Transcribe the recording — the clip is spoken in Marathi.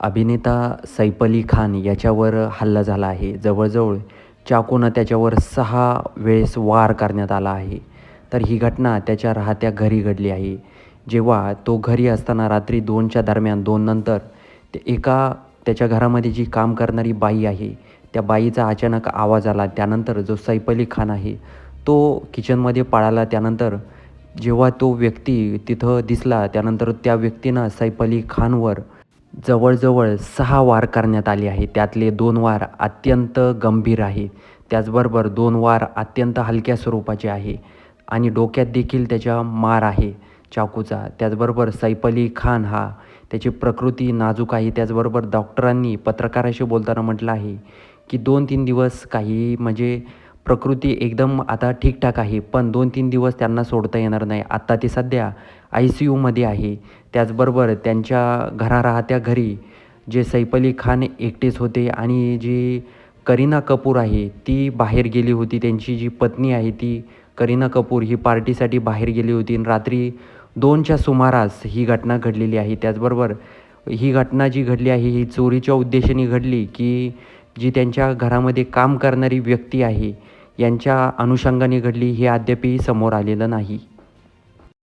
अभिनेता सैफ अली खान याच्यावर हल्ला झाला आहे. जवळजवळ चाकूनं त्याच्यावर सहा वेळेस वार करण्यात आला आहे. तर ही घटना त्याच्या राहत्या घरी घडली आहे. जेव्हा तो घरी असताना रात्री दोनच्या दरम्यान दोन नंतर ते एका त्याच्या घरामध्ये जी काम करणारी बाई आहे त्या बाईचा अचानक आवाज आला. त्यानंतर जो सैफ अली खान आहे तो किचनमध्ये पळाला. त्यानंतर जेव्हा तो व्यक्ती तिथं दिसला त्यानंतर त्या व्यक्तीनं सैफ अली खानवर जवळजवळ सहा वार करण्यात आले आहे. त्यातले दोन वार अत्यंत गंभीर आहे. त्याचबरोबर दोन वार अत्यंत हलक्या स्वरूपाचे आहे आणि डोक्यात देखील त्याच्या मार आहे चाकूचा. त्याचबरोबर सैफ अली खान हा त्याची प्रकृती नाजूक आहे. त्याचबरोबर डॉक्टरांनी पत्रकाराशी बोलताना म्हटलं आहे की दोन तीन दिवस काही म्हणजे प्रकृती एकदम आता ठीकठाक आहे पण दोन तीन दिवस त्यांना सोडता येणार नाही. आत्ता ते सध्या आय सी यूमध्ये आहे. त्याचबरोबर त्यांच्या घरा राहत्या घरी जे सैफ अली खान एकटेच होते आणि जी करीना कपूर आहे ती बाहेर गेली होती. त्यांची जी पत्नी आहे ती करीना कपूर ही पार्टीसाठी बाहेर गेली होती. आणि रात्री दोनच्या सुमारास ही घटना घडलेली आहे. त्याचबरोबर ही घटना जी घडली आहे ही चोरीच्या उद्देशाने घडली की जी त्यांच्या घरामध्ये काम करणारी व्यक्ती आहे यांच्या अनुषंगाने घडली हे अद्यापही समोर आलेलं नाही.